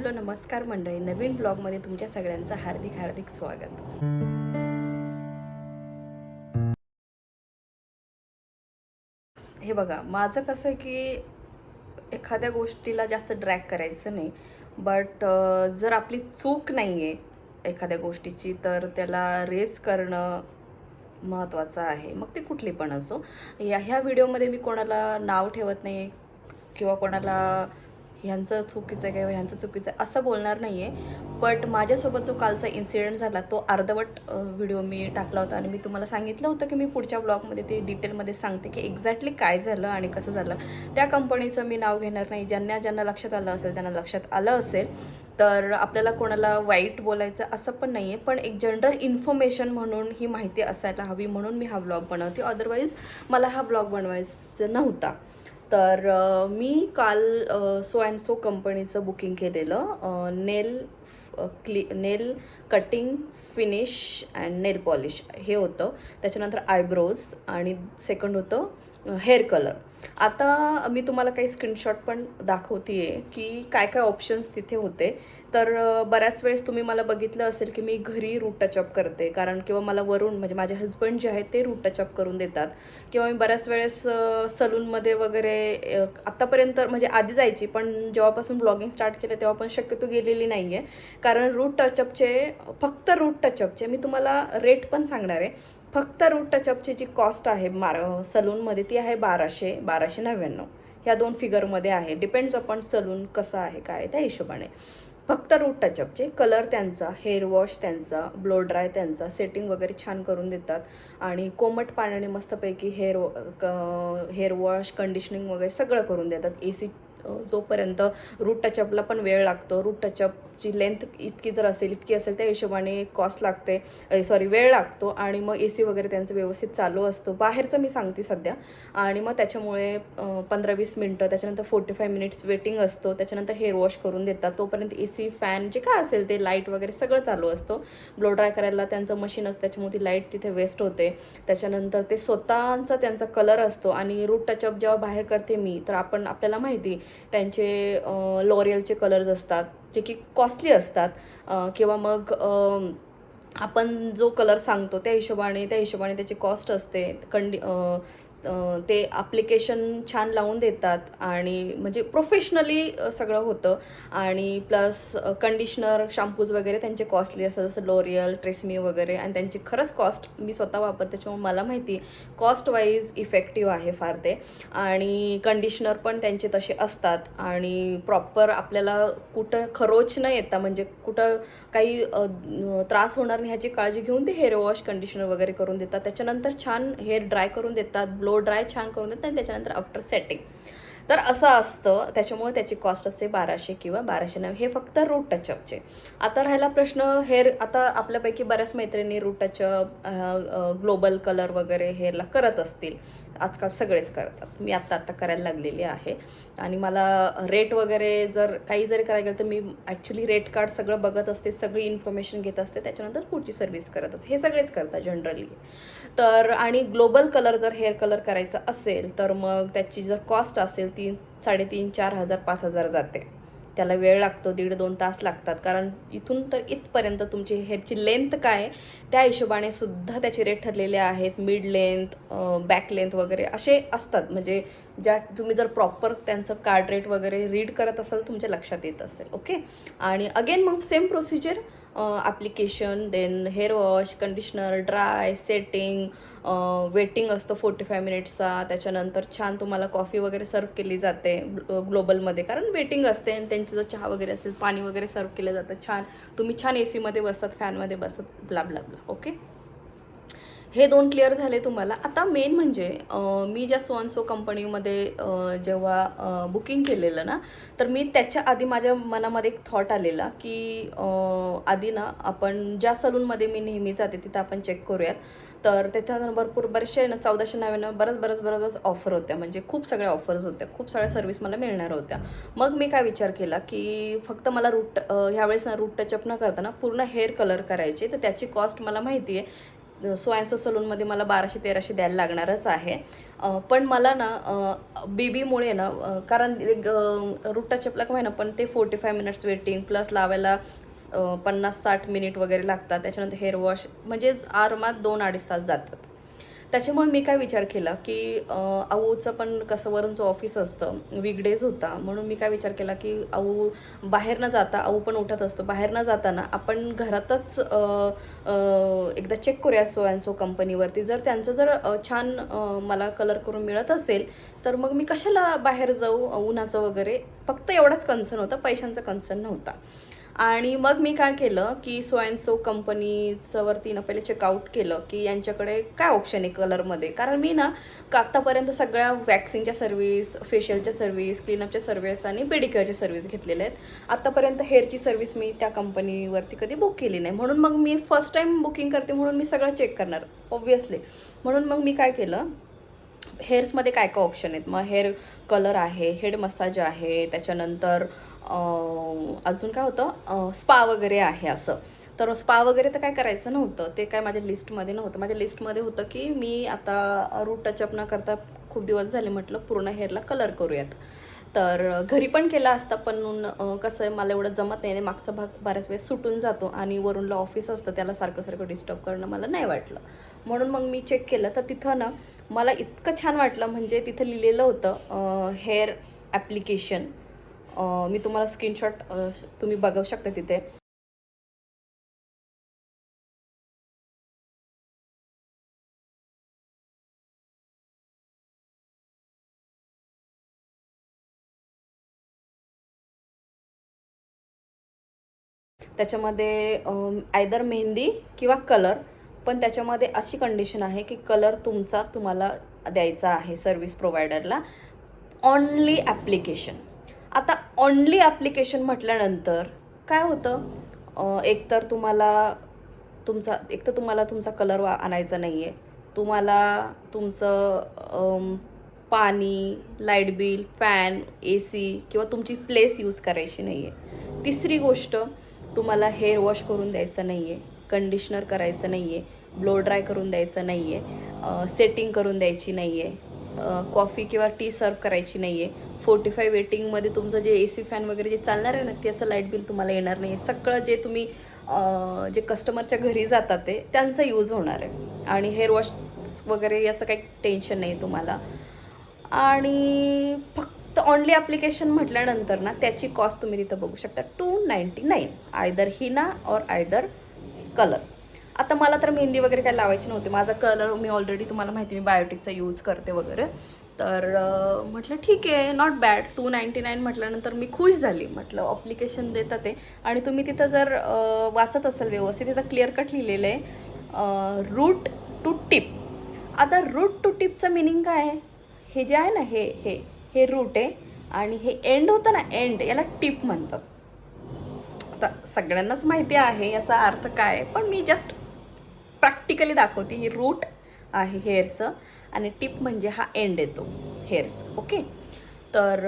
Hello नमस्कार मंडळी. नवीन ब्लॉगमध्ये तुमच्या सगळ्यांचं हार्दिक हार्दिक स्वागत. हे बघा माझं कसं आहे की एखाद्या गोष्टीला जास्त ड्रॅग करायचं नाही बट जर आपली चूक नाही आहे एखाद्या गोष्टीची तर त्याला रेस करणं महत्त्वाचं आहे. मग ते कुठली पण असो. या ह्या व्हिडिओमध्ये मी कोणाला नाव ठेवत नाही किंवा कोणाला ह्यांचं चुकीचं आहे किंवा ह्यांचं चुकीचं आहे असं बोलणार नाही आहे बट माझ्यासोबत जो कालचा इन्सिडेंट झाला तो अर्धवट व्हिडिओ मी टाकला होता. आणि मी तुम्हाला सांगितलं होतं की मी पुढच्या ब्लॉगमध्ये ते डिटेलमध्ये सांगते की एक्झॅक्टली काय झालं आणि कसं झालं. त्या कंपनीचं मी नाव घेणार नाही. ज्यांना ज्यांना लक्षात आलं असेल त्यांना लक्षात आलं असेल तर आपल्याला कोणाला वाईट बोलायचं असं पण नाही आहे पण एक जनरल इन्फॉर्मेशन म्हणून ही माहिती असायला हवी म्हणून मी हा ब्लॉग बनवते. अदरवाईज मला हा ब्लॉग बनवायचा नव्हता. तर मी काल सो अँड सो कंपनीचं बुकिंग केलेलं. नेल क्लि nail cutting finish and nail polish हे होतं. त्याच्यानंतर आयब्रोज आणि सेकंड होतं हेअर कलर. आता मी तुम्हाला काही स्क्रीनशॉट पण दाखवते आहे की काय काय ऑप्शन्स तिथे होते. तर बऱ्याच वेळेस तुम्ही मला बघितलं असेल की मी घरी रूट टचअप करते. कारण किंवा मला वरून म्हणजे माझे हस्बंड जे आहेत ते रूट टचअप करून देतात. किंवा मी बऱ्याच वेळेस सलूनमध्ये वगैरे आत्तापर्यंत म्हणजे आधी जायची पण जेव्हापासून ब्लॉगिंग स्टार्ट केलं तेव्हा पण शक्यतो गेलेली नाही आहे कारण रूट टचअपचे फक्त रूट टचअपचे मी तुम्हाला रेट पण सांगणार आहे. फक्त रूट टचअपची जी कॉस्ट आहे मार सलूनमध्ये ती आहे बाराशे बाराशे नव्याण्णव. ह्या दोन फिगरमध्ये आहे. डिपेंड्स अपॉन सलून कसं आहे काय त्या हिशोबाने. फक्त रूट टचअपचे कलर त्यांचा हेअर वॉश त्यांचा ब्लो ड्राय त्यांचा सेटिंग वगैरे छान करून देतात. आणि कोमट पाण्याने मस्तपैकी हेअर हेअर वॉश कंडिशनिंग वगैरे सगळं करून देतात. ए सी जोपर्यंत रूट टचअपला पण वेळ लागतो रूट टचअपची लेंथ इतकी जर असेल इतकी असेल त्या हिशोबाने कॉस्ट लागते. सॉरी वेळ लागतो आणि मग ए सी वगैरे त्यांचं व्यवस्थित चालू असतो. बाहेरचं मी सांगते सध्या. आणि मग त्याच्यामुळे पंधरा वीस मिनटं त्याच्यानंतर फोर्टी फाय मिनिट्स वेटिंग असतो. त्याच्यानंतर हेअर वॉश करून देतात. तोपर्यंत ए सी फॅन जे काय असेल ते लाइट वगैरे सगळं चालू असतो. ब्लो ड्राय करायला त्यांचं मशीन असतं. त्याच्यामुळे ती लाइट तिथे वेस्ट होते. त्याच्यानंतर ते स्वतःचा त्यांचा कलर असतो. आणि रूट टचअप जेव्हा बाहेर करते मी तर आपण आपल्याला माहिती त्यांचे लॉरियलचे कलर्स असतात जे की कॉस्टली असतात. किंवा मग आपण जो कलर सांगतो त्या हिशोबाने त्या हिशोबाने त्याची कॉस्ट असते. कंडी ते ॲप्लिकेशन छान लावून देतात आणि म्हणजे प्रोफेशनली सगळं होतं. आणि प्लस कंडिशनर शॅम्पूज वगैरे त्यांचे कॉस्टली असतात. जसं लोरियल ट्रेसमी वगैरे आणि त्यांची खरंच कॉस्ट मी स्वतः वापरते. त्याच्यामुळे मला माहिती कॉस्ट वाईज इफेक्टिव्ह आहे फार ते. आणि कंडिशनर पण त्यांचे तसे असतात. आणि प्रॉपर आपल्याला कुठं खरोच न येता म्हणजे कुठं काही त्रास होणार नाही ह्याची काळजी घेऊन ते हेअर वॉश कंडिशनर वगैरे करून देतात. त्याच्यानंतर छान हेअर ड्राय करून देतात. ब्लो ड्राय छान करून देतात आणि त्याच्यानंतर आफ्टर सेटिंग तर असं असतं त्याच्यामुळे त्याची कॉस्ट असते बाराशे किंवा बाराशे नऊ हे फक्त रूट टचअपचे आता राहिला प्रश्न हेअर आता आपल्यापैकी बऱ्याच मैत्रिणी रूट टचअप ग्लोबल कलर वगैरे हेअरला करत असतील. आजकाल सगळेच करतात. मी आत्ता आत्ता करायला लागलेली आहे. आणि मला रेट वगैरे जर काही जरी करायला गेलं तर मी ॲक्च्युली रेट कार्ड सगळं बघत असते सगळी इन्फॉर्मेशन घेत असते त्याच्यानंतर पुढची सर्व्हिस करत असते. हे सगळेच करतात जनरली तर आणि ग्लोबल कलर जर हेअर कलर करायचा असेल तर मग त्याची जर कॉस्ट असेल ती साडेतीन चार हजार पाच हजार जाते. त्याला वेळ लागतो दीड दोन तास लागतात. कारण इथून तर इथपर्यंत तुमची हेअरची लेंथ काय आहे, त्या हिशोबाने सुद्धा त्याचे रेट ठरलेले आहेत. मिड लेंथ बॅक लेंथ वगैरे असे असतात. म्हणजे ज्या तुम्ही जर प्रॉपर त्यांचं कार्ड रेट वगैरे रीड करत असाल तुमच्या लक्षात येत असेल. ओके आणि अगेन मग same procedure application then hair wash conditioner dry setting waiting असतं फोर्टी फाय मिनिट्सचा त्याच्यानंतर छान तुम्हाला कॉफी वगैरे सर्व केली जाते ग्लोबलमध्ये कारण वेटिंग असते आणि त्यांची जर चहा वगैरे असेल पाणी वगैरे सर्व केलं जातं छान. तुम्ही छान ए सीमध्ये बसतात फॅनमध्ये बसतात ब्ला ब्ला ब्ला ओके हे दोन क्लिअर झाले तुम्हाला. आता मेन म्हणजे मी ज्या सो सो कंपनीमध्ये जेव्हा बुकिंग केलेलं ना तर मी त्याच्या आधी माझ्या मनामध्ये एक थॉट आलेला की आधी ना आपण ज्या सलूनमध्ये मी नेहमी जाते तिथं आपण चेक करूयात. तर त्याच्या भरपूर बरेचसे ना चौदाशे नव्याण्णव बरंच बरंच बरंच ऑफर होत्या. म्हणजे खूप सगळ्या ऑफर्स होत्या. खूप सगळ्या सर्व्हिस मला मिळणार होत्या. मग मी काय विचार केला की फक्त मला रूट ह्यावेळेस ना रूट टचअप न करताना पूर्ण हेअर कलर करायचे. तर त्याची कॉस्ट मला माहिती आहे सो अँड सो सलूनमध्ये मला बाराशे तेराशे द्यायला लागणारच आहे. पण मला ना बेबीमुळे ना कारण रूट टचअपला का ना पण ते forty five minutes waiting plus लावायला पन्नास साठ मिनिट वगैरे लागतात. त्याच्यानंतर हेअर वॉश म्हणजे आरामात दोन अडीच तास जातात. त्याच्यामुळे मी काय विचार केला की आऊचं पण कसं वरूनचं ऑफिस असतं वीकडेज होता म्हणून मी काय विचार केला की आऊ बाहेर न जाता आऊ पण उठत असतो. बाहेर न जाताना आपण घरातच एकदा चेक करूया सो अँड सो कंपनीवरती जर त्यांचं जर छान मला कलर करून मिळत असेल तर मग मी कशाला बाहेर जाऊ उन्हाचं वगैरे? फक्त एवढाच कन्सर्न होता पैशांचा कन्सर्न नव्हता. आणि मग मी काय केलं की सो अँड सो कंपनीचं वरती ना पहिले चेकआउट केलं की यांच्याकडे काय ऑप्शन आहे कलरमध्ये कारण मी ना का आत्तापर्यंत सगळ्या वॅक्सिंगच्या सर्व्हिस फेशियलच्या सर्व्हिस क्लीनअपच्या सर्व्हिस आणि पेडिक्युअरच्या सर्व्हिस घेतलेल्या आहेत. आत्तापर्यंत हेअरची सर्व्हिस मी त्या कंपनीवरती कधी बुक केली नाही. म्हणून मग मी फर्स्ट टाईम बुकिंग करते म्हणून मी सगळं चेक करणार ऑब्वियसली म्हणून मग मी काय केलं हेअर्समध्ये काय काय ऑप्शन आहेत? मग हेअर कलर आहे हेड मसाज आहे त्याच्यानंतर अजून काय होतं? स्पा वगैरे आहे असं. तर स्पा वगैरे तर काय करायचं नव्हतं. ते काय माझ्या लिस्टमध्ये नव्हतं. माझ्या लिस्टमध्ये होतं की मी आता रूट टचअप न करता खूप दिवस झाले म्हटलं पूर्ण हेअरला कलर करूयात. तर घरी पण केला असता पण कसं आहे मला एवढं जमत नाही आणि मागचा भाग बऱ्याच वेळेस सुटून जातो आणि वरूनला ऑफिस असतं त्याला सारखं सारखं डिस्टर्ब करणं मला नाही वाटलं. म्हणून मग मी चेक केलं. तर तिथं ना मला इतकं छान वाटलं म्हणजे तिथं लिहिलेलं होतं हेअर ॲप्लिकेशन मी तुम्हाला स्क्रीनशॉट तुम्ही बघू शकता तिथे. त्याच्यामध्ये आयदर मेहंदी किंवा कलर पण त्याच्यामध्ये अशी कंडिशन आहे की कलर तुमचा तुम्हाला द्यायचा आहे सर्व्हिस प्रोव्हायडरला ऑनली ॲप्लिकेशन आता ऑनली ॲप्लिकेशन म्हटल्यानंतर काय होतं? एकतर तुम्हाला तुमचा एक तर तुम्हाला तुमचा कलर वा आणायचा नाही आहे तुम्हाला तुमचं पाणी light bill fan A C किंवा तुमची प्लेस यूज करायची नाही आहे तिसरी गोष्ट तुम्हाला हेअर वॉश करून द्यायचं नाही आहे कंडिशनर करायचं नाही आहे ब्लो ड्राय करून द्यायचं नाही आहे सेटिंग करून द्यायची नाही आहे कॉफी किंवा टी सर्व करायची नाही आहे फोर्टी फाय वेटिंगमध्ये तुमचं जे ए सी फॅन वगैरे जे चालणार आहे ना त्याचं लाइट बिल तुम्हाला येणार नाही सगळं जे तुम्ही जे कस्टमरच्या घरी जातात ते त्यांचा यूज होणार आहे. आणि हेअर वॉश वगैरे याचं काही टेन्शन नाही तुम्हाला. आणि फक्त ऑनली ॲप्लिकेशन म्हटल्यानंतर ना त्याची कॉस्ट तुम्ही तिथं बघू शकता. Two ninety nine either henna और आयदर कलर आता मला तर मेहंदी वगैरे काय लावायची नव्हती. माझा कलर मी ऑलरेडी तुम्हाला माहिती मी बायोटिकचा यूज करते वगैरे. तर म्हटलं ठीक आहे not bad two ninety nine म्हटल्यानंतर मी खुश झाली. म्हटलं अप्लिकेशन देतात ते. आणि तुम्ही तिथं जर वाचत असाल व्यवस्थित तिथं क्लिअर कट लिहिलेलं आहे. रूट टू टिप आता रूट टू टिपचं मिनिंग काय आहे? हे जे आहे ना हे हे हे रूट आहे. आणि हे एंड होतं ना एंड याला टिप म्हणतात. आता सगळ्यांनाच माहिती आहे याचा अर्थ काय पण मी जस्ट प्रॅक्टिकली दाखवते. ही रूट आहे हेअरचं आणि टिप म्हणजे हा एंड येतो. हेअर्स ओके तर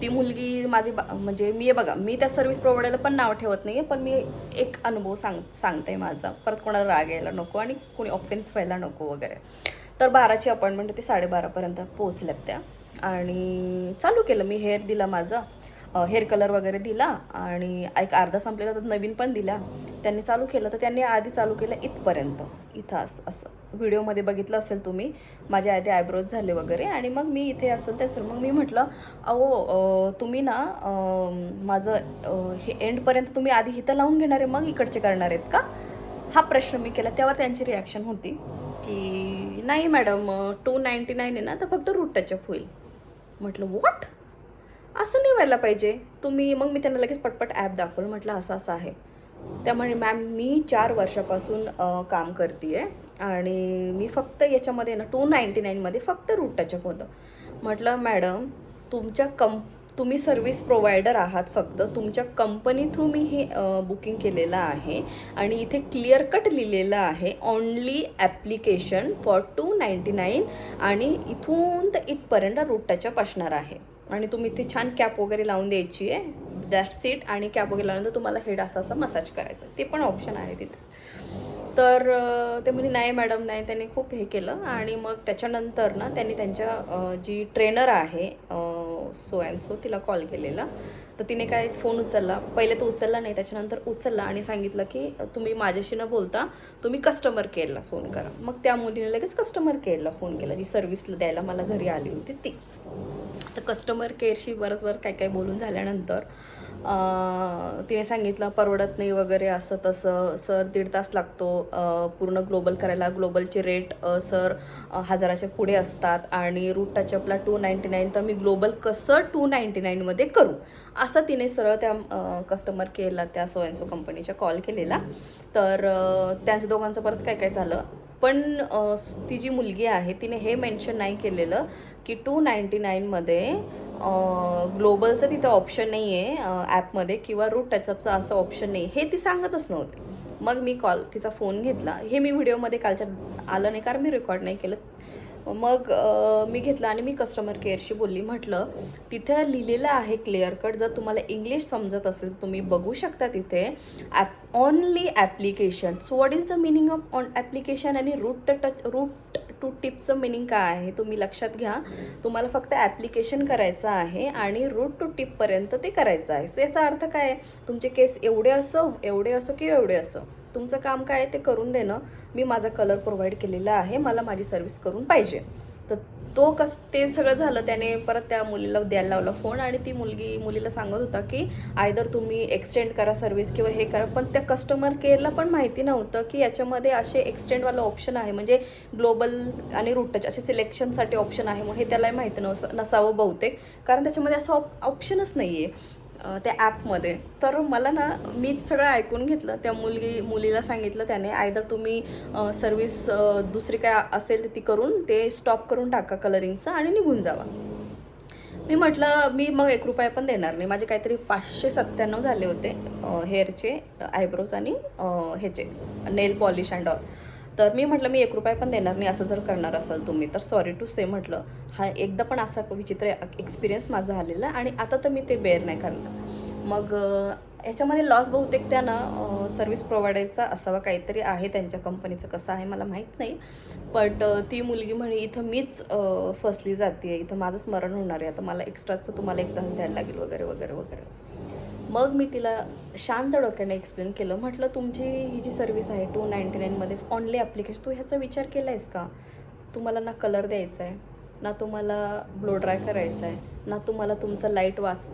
ती मुलगी माझी बा म्हणजे मी बघा मी त्या सर्व्हिस प्रोव्हायडरला पण नाव ठेवत नाही आहे पण मी एक अनुभव सांग सांगते माझा. परत कोणाला राग यायला नको आणि कोणी ऑफेन्स व्हायला नको वगैरे. तर बाराची अपॉइंटमेंट होती साडेबारापर्यंत पोहोचल्यात त्या. आणि चालू केलं मी हेअर दिला माझा. हेअर कलर वगैरे दिला आणि एक अर्धा संपलेला तर नवीन पण दिला. त्यांनी चालू केलं तर त्यांनी आधी चालू केलं इथपर्यंत. इथं असं असं. व्हिडिओमध्ये बघितलं असेल तुम्ही माझ्या आधी आयब्रोज झाले वगैरे आणि मग मी इथे असेल त्याचं मग मी म्हटलं अहो तुम्ही ना माझं हे एंडपर्यंत तुम्ही आधी इथं लावून घेणार आहे मग इकडचे करणार आहेत का? हा प्रश्न मी केला. तेव्हा त्यांची रिॲक्शन होती की नाही मॅडम टू नाईंटी नाईन आहे ना तर फक्त रूट टचअप होईल. म्हटलं वॉट असं नाही व्हायला पाहिजे. तुम्ही मग मी त्यांना लगेच पटपट ॲप दाखवलं म्हटलं असं असं आहे. त्यामुळे मॅम मी चार वर्षापासून काम करते आहे आणि मी फक्त याच्यामध्ये ना टू नाईंटी नाईनमध्ये फक्त रूट टचअप होतं. म्हटलं मॅडम तुमच्या कं तुम्ही सर्विस प्रोव्हायडर आहात फक्त. तुमच्या कंपनी थ्रू मी हे बुकिंग केलेलं आहे आणि इथे क्लिअर कट लिहिलेलं आहे only application for two ninety nine आणि इथून तर इथपर्यंत रूट टचअप असणार आहे. आणि तुम्ही इथे छान कॅप वगैरे लावून द्यायची आहे. दॅट सीट आणि कॅप वगैरे लावून तुम्हाला हेड असा असा मसाज करायचा ते पण ऑप्शन आहे तिथे. तर ते म्हणे नाही मॅडम नाही. त्यांनी खूप हे केलं. आणि मग त्याच्यानंतर ना त्यांनी त्यांच्या जी ट्रेनर आहे सो अँड सो तिला कॉल केलेला. तर तिने काय फोन उचलला. पहिले तो उचलला नाही त्याच्यानंतर उचलला आणि सांगितलं की तुम्ही माझ्याशी न बोलता तुम्ही कस्टमर केअरला फोन करा. मग त्या मुलीने लगेच कस्टमर केअरला फोन केला जी सर्व्हिसला द्यायला मला घरी आली होती ती. तर कस्टमर केअरशी बरंच बरं काय काय बोलून झाल्यानंतर तिने सांगितलं परवडत नाही वगैरे असं तसं. सर दीड तास लागतो. पूर्ण ग्लोबल करायला. ग्लोबलचे रेट सर हजाराच्या पुढे असतात आणि रूट टचअपला टू नाईंटी नाईन तर मी ग्लोबल कसं टू नाईंटी नाईनमध्ये करू? असं तिने सरळ त्या कस्टमर केअरला त्या सो सो कंपनीच्या कॉल केलेला. तर त्यांचं दोघांचं बरंच काय काय झालं? पण ती जी मुलगी आहे तिने हे मेन्शन नाही केलेलं की टू नाईंटी नाईनमध्ये ग्लोबलचं तिथं ऑप्शन नाही आहे ॲपमध्ये किंवा रूट टचअपचं असं ऑप्शन नाही हे ती सांगतच नव्हती. मग मी कॉल तिचा फोन घेतला. हे मी व्हिडिओमध्ये कालच्या आलं नाही कारण मी रेकॉर्ड नाही केलं. मग मी घेतलं आणि मी कस्टमर केअरशी बोलली म्हटलं तिथे लिहिलेलं आहे क्लिअर कट जर तुम्हाला इंग्लिश समजत असेल तुम्ही बघू शकता तिथे app only application so what is the meaning of on application आणि रूट टच रूट टू टिपचं मिनिंग काय आहे तुम्ही लक्षात घ्या. तुम्हाला फक्त ॲप्लिकेशन करायचं आहे आणि रूट टू टिपपर्यंत ते करायचं आहे. सो याचा अर्थ काय आहे? तुमचे केस एवढे असो एवढे असो की एवढे असो. तुमचं काम काय आहे ते करून देणं. मी माझा कलर प्रोव्हाइड केलेला आहे. मला माझी सर्व्हिस करून पाहिजे. तर तो कस ते सगळं झालं त्याने परत त्या मुलीला द्यायला लावला फोन आणि ती मुलगी मुलीला सांगत होता की आयदर तुम्ही एक्सटेंड करा सर्व्हिस किंवा हे करा. पण त्या कस्टमर केअरला पण माहिती नव्हतं की याच्यामध्ये असे एक्सटेंडवाला ऑप्शन आहे. म्हणजे ग्लोबल आणि रूट टच असे सिलेक्शनसाठी ऑप्शन आहे म्हणून हे त्यालाही माहिती नस नसावं बहुतेक. कारण त्याच्यामध्ये असं ऑप ऑप्शनच नाही आहे त्या ॲपमध्ये. तर मला ना मीच सगळं ऐकून घेतलं. त्या मुलगी मुलीला सांगितलं त्याने आयदर तुम्ही सर्विस दुसरी काय असेल तर ती करून ते स्टॉप करून टाका कलरिंगचं आणि निघून जावा. मी म्हटलं मी मग एक रुपया पण देणार नाही. माझे काहीतरी पाचशे सत्त्याण्णव झाले होते हेअरचे आयब्रोज आणि ह्याचे नेल पॉलिश अँड ऑल. तर मी म्हटलं मी एक रुपया पण देणार नाही असं जर करणार असाल तुम्ही तर सॉरी टू से म्हटलं हा एकदा पण असा विचित्र एक्सपिरियन्स माझा आलेला आणि आता तर मी ते बेअर नाही करणार. मग याच्यामध्ये लॉस बहुतेक त्यानं सर्व्हिस प्रोव्हायडरचा असावा काहीतरी आहे त्यांच्या कंपनीचं कसं आहे मला माहीत नाही. बट ती मुलगी म्हणे इथं मीच फसली जाते इथं माझं स्मरण होणार आहे आता मला एक्स्ट्राचं तुम्हाला एक तास द्यायला लागेल वगैरे वगैरे वगैरे. मग मी तिला शांत डोक्याने एक्सप्लेन केलं. म्हटलं तुमची ही जी सर्विस आहे टू नाईंटी नाईनमध्ये ऑनली ॲप्लिकेशन तू ह्याचा विचार केला आहेस का? तुम्हाला ना कलर द्यायचा आहे ना तुम्हाला ब्लो ड्राय करायचा आहे ना तुम्हाला तुमचं लाइट वाच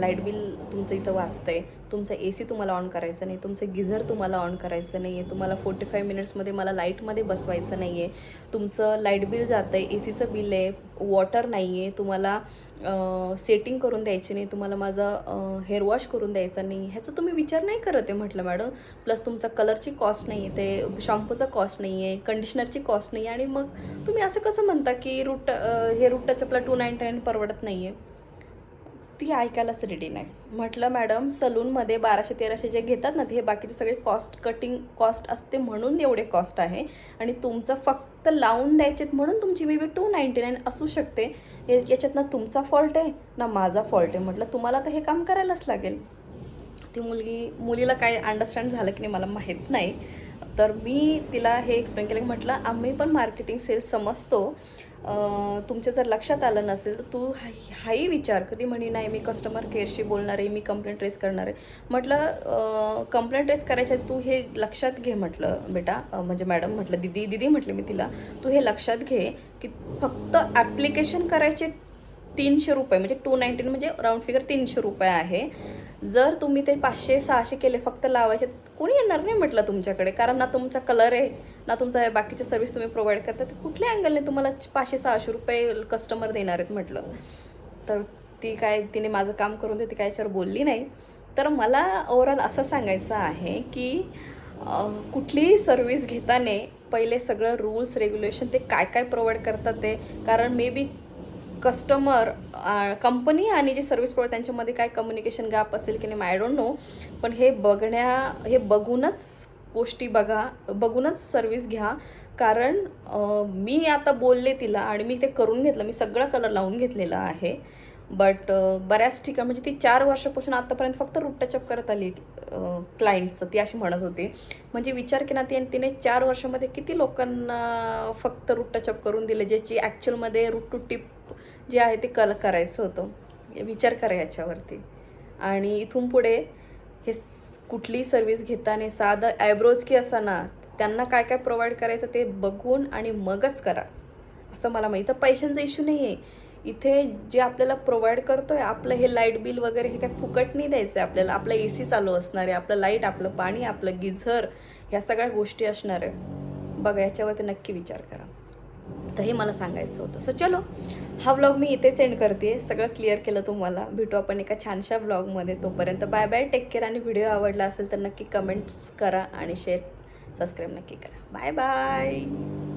लाइट बिल तुमचं इथं वाचतं आहे तुमचं ए सी तुम्हाला ऑन करायचं नाही तुमचं गिझर तुम्हाला ऑन करायचं नाही आहे तुम्हाला फोर्टी फाईव्ह मिनिट्समध्ये मला लाईटमध्ये बसवायचं नाही आहे तुमचं लाइट बिल जातं आहे ए सीचं बिल आहे वॉटर नाही आहे तुम्हाला सेटिंग करून द्यायची नाही तुम्हाला माझं हेअर वॉश करून द्यायचा नाही ह्याचा तुम्ही विचार नाही करत आहे म्हटलं मॅडम प्लस तुमचा कलरची कॉस्ट नाही आहे ते शॅम्पूचा कॉस्ट नाही आहे कंडिशनरची कॉस्ट नाही आहे आणि मग तुम्ही असं कसं म्हणता की रूट हे रूट टचअपला टू नाईन नाईन परवडत नाही आहे ती ऐकायलाच रेडी नाही. म्हटलं मॅडम सलूनमध्ये बाराशे तेराशे जे घेतात ना ते हे बाकीचे सगळे कॉस्ट कटिंग कॉस्ट असते म्हणून एवढे कॉस्ट आहे. आणि तुमचं फक्त लावून द्यायचेत म्हणून तुमची may be two ninety nine असू शकते. याच्यात ना तुमचा फॉल्ट आहे ना माझा फॉल्ट आहे? म्हटलं तुम्हाला तर हे काम करायलाच लागेल. ती मुलगी मुलीला काय अंडरस्टँड झालं की नाही मला माहीत नाही. तर मी तिला हे एक्सप्लेन केलं की म्हटलं आम्ही पण मार्केटिंग सेल्स समजतो. तुमच्या जर लक्षात आलं नसेल तर तू हाही विचार. कधी म्हणे नाही मी कस्टमर केअरशी बोलणार आहे मी कंप्लेंट रेस करणार आहे. म्हटलं कंप्लेंट रेस करायच्या तू हे लक्षात घे म्हटलं बेटा म्हणजे मॅडम म्हटलं दिदी दिदी म्हटलं मी तिला तू हे लक्षात घे की फक्त ॲप्लिकेशन करायचे तीनशे रुपये म्हणजे टू नाईन्टीन म्हणजे राऊंड फिगर तीनशे रुपये आहे. जर तुम्ही ते पाचशे सहाशे केले फक्त लावायचे कोणी येणार नाही म्हटलं तुमच्याकडे? कारण ना तुमचा कलर आहे ना तुमचा बाकीचे सर्व्हिस तुम्ही प्रोव्हाइड करता तर कुठल्या अँगलने तुम्हाला पाचशे सहाशे रुपये कस्टमर देणार आहेत म्हटलं? तर ती काय तिने माझं काम करून ती काय याच्यावर बोलली नाही. तर मला ओवरऑल असं सांगायचं आहे की कुठलीही सर्व्हिस घेताना पहिले सगळं रूल्स रेग्युलेशन ते काय काय प्रोव्हाइड करतात ते? कारण मे बी कस्टमर कंपनी आणि जे सर्व्हिस प्रोव्हाइड त्यांच्यामध्ये काय कम्युनिकेशन गॅप असेल की नाही आय डोंट नो पण हे बघण्या हे बघूनच गोष्टी बघा बघूनच सर्व्हिस घ्या. कारण मी आता बोलले तिला आणि मी ते करून घेतलं मी सगळा कलर लावून घेतलेला आहे. बट बऱ्याच ठिकाणी म्हणजे ती चार वर्षापासून आतापर्यंत फक्त रूट टचअप करत आली क्लायंट्सचं ती अशी म्हणत होती. म्हणजे विचार केला ती आणि तिने चार वर्षामध्ये किती लोकांना फक्त रूट टचअप करून दिले ज्याची ॲक्च्युअलमध्ये रूट टू टिप जे आहे ते कल करायचं होतं. विचार करा याच्यावरती. आणि इथून पुढे हे कुठली सर्विस घेताना साधं ॲब्रोज की असा ना त्यांना काय काय प्रोव्हाइड करायचं ते बघून आणि मगच करा. असं मला माहिती. पैशांचा इश्यू नाही आहे इथे जे आपल्याला प्रोव्हाइड करतो आहे आपलं हे लाइट बिल वगैरे हे काय फुकट नाही द्यायचं आहे आपल्याला. आपलं ए सी चालू असणार आहे. आपलं लाइट आपलं पाणी आपलं गिझर ह्या सगळ्या गोष्टी असणार आहे. बघा याच्यावरती नक्की विचार करा. तर हे मला सांगायचं होतं. सो चलो हा व्लॉग मी इथेच एंड करते सगळं क्लिअर केलं तुम्हाला. भेटू आपण एका छानशा व्लॉगमध्ये तोपर्यंत बाय बाय टेक केअर आणि व्हिडिओ आवडला असेल तर नक्की कमेंट्स करा आणि शेअर सबस्क्राईब नक्की करा. Bye bye